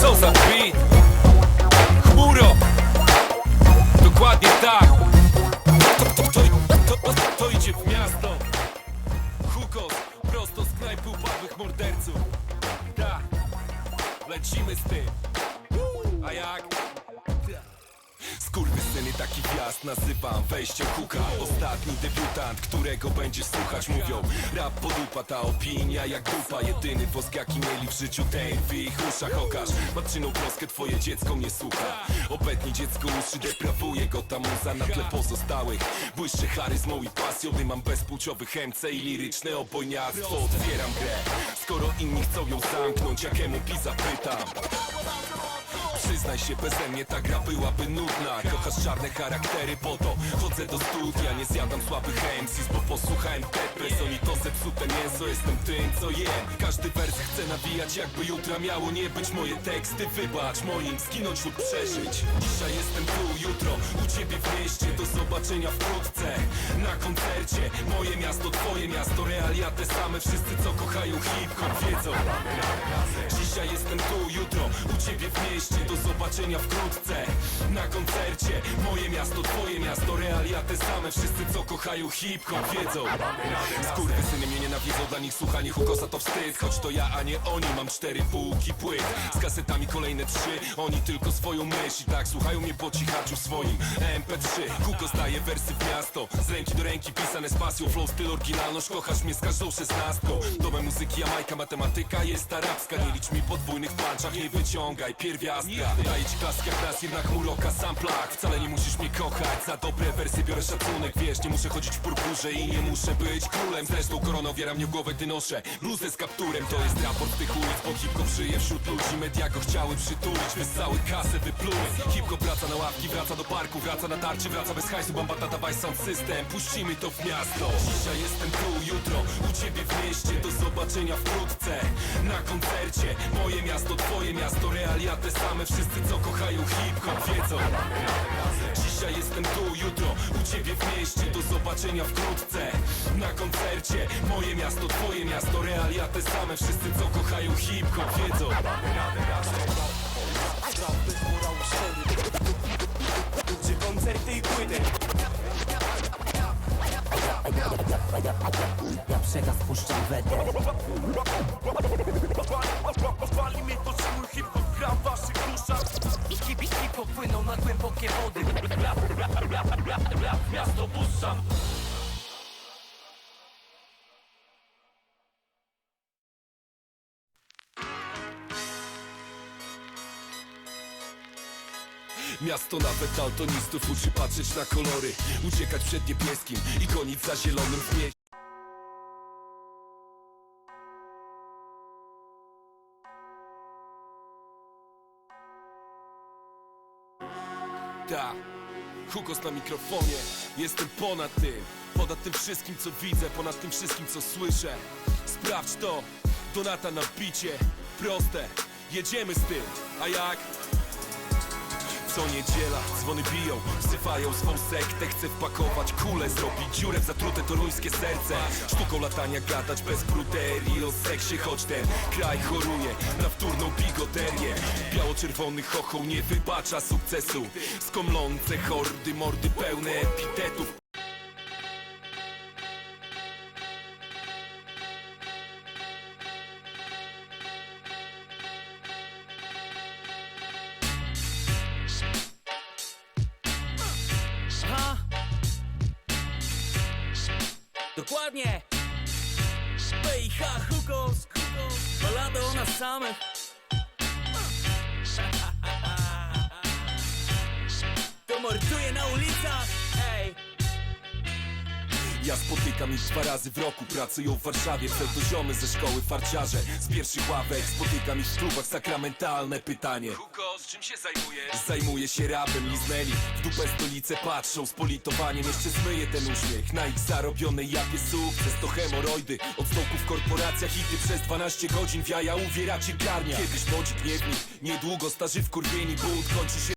Co za beat? Chmuro. Dokładnie tak. To, to, to, to, to idzie w miasto. Hukos Prosto z knajpy upadłych morderców. Tak Lecimy z tym. A jak? Skurwysyny taki wjazd nazywam wejściem kuka Ostatni debiutant, którego będziesz słuchać Mówią, rap podupa ta opinia jak dupa. Jedyny wosk jaki mieli w życiu ten w ich uszach. Okaż matczyną troskę twoje dziecko nie słucha. Obetnij dziecko uszy, deprawuje go ta muza Na tle pozostałych. Błyszczy charyzmą i pasją Gdy mam bezpłciowy chęce i liryczne obojniactwo. Otwieram grę, skoro inni chcą ją zamknąć Jakiemu pi zapytam Przyznaj się, beze mnie ta gra byłaby nudna. Kochasz czarne charaktery, po to chodzę do studia. Nie zjadam słabych MCs, bo posłuchałem Pepes Oni to zepsute mięso, jestem tym, co jem. Każdy wers chce nawijać, jakby jutra miało nie być. Moje teksty, wybacz moim, skinąć lub przeżyć. Dzisiaj jestem tu, jutro u ciebie w mieście. Do zobaczenia wkrótce na koncercie. Moje miasto, twoje miasto, realia te same. Wszyscy, co kochają hip-hop, wiedzą. Dzisiaj jestem tu, jutro u ciebie w mieście Do zobaczenia wkrótce. Na koncercie Moje miasto, twoje miasto, realia te same. Wszyscy co kochają hip-hop wiedzą. Skurwysyny mnie nienawidzą, dla nich słuchanie hukosa to wstyd. Choć to ja, a nie oni, mam cztery półki płyt. Z kasetami kolejne trzy, oni tylko swoją myśl. I tak słuchają mnie po cichaczu swoim. MP3 Hukos daje wersy w miasto. Z ręki do ręki pisane z pasją Flow, styl, oryginalność, kochasz mnie z każdą szesnastką. Domem muzyki, jamajka, matematyka jest arabska Nie licz mi podwójnych panczach, nie wyciągaj pierwiastka Daję ci klasyk jak raz jednak muroka samplach Wcale nie musisz mnie kochać, za dobre wersje biorę szacunek. Wiesz, nie muszę chodzić w purpurze i nie muszę być królem. Zresztą korona owiera mnie w głowę, gdy noszę bluzę z kapturem. To jest raport tych ulic, bo hip-hop żyje wśród ludzi. Media go chciały przytulić, wysały kasę wypluły. Hip-hop wraca na ławki, wraca do parku, wraca na tarczy Wraca bez hajsu, bambata, dawaj sound system. Puścimy to w miasto. Dzisiaj jestem tu, jutro u ciebie w mieście. Do zobaczenia wkrótce na koncercie realia te same. Wszyscy co kochają hip-hop wiedzą. Dzisiaj jestem tu, jutro u ciebie w mieście. Do zobaczenia wkrótce na koncercie. Moje miasto, twoje miasto, realia te same. Wszyscy co kochają hip-hop wiedzą hip-hop płyną na głębokie wody. Rap, rap, rap, rap, rap, miasto puszczam. Miasto nawet daltonistów uczy patrzeć na kolory Uciekać przed niebieskim i gonić za zielonym w Ta, hukos na mikrofonie Jestem ponad tym. Ponad tym wszystkim co widzę Ponad tym wszystkim co słyszę. Sprawdź to Donata na bicie. Proste Jedziemy z tym. A jak? Co niedziela, dzwony biją, wzywają swą sektę Chcę wpakować kulę, zrobić dziurę w zatrute toruńskie serce. Sztuką latania gadać bez bruderii o seksie Choć ten kraj choruje na wtórną bigoterię. Biało-czerwony chochoł nie wybacza sukcesu Skomlące hordy, mordy pełne epitetów Dokładnie. PIH Hukos Balada o nas samych. To morduje na ulicach. Ej Ja spotykam ich dwa razy w roku. Pracują w Warszawie, pseudoziomy ze szkoły farciarze Z pierwszych ławek. Spotykam ich w klubach Sakramentalne pytanie. Hugo, z czym się zajmujesz? Zajmuję się rapem, liznęli. W dupę stolicę patrzą z politowaniem Jeszcze zmyję ten uśmiech. Na ich zarobionej japie sukces to hemoroidy. Od stołków w korporacjach i ty przez 12 godzin w jaja uwieracie garnia. Kiedyś młodzi gniewni, niedługo starzy wkurwieni Bunt kończy się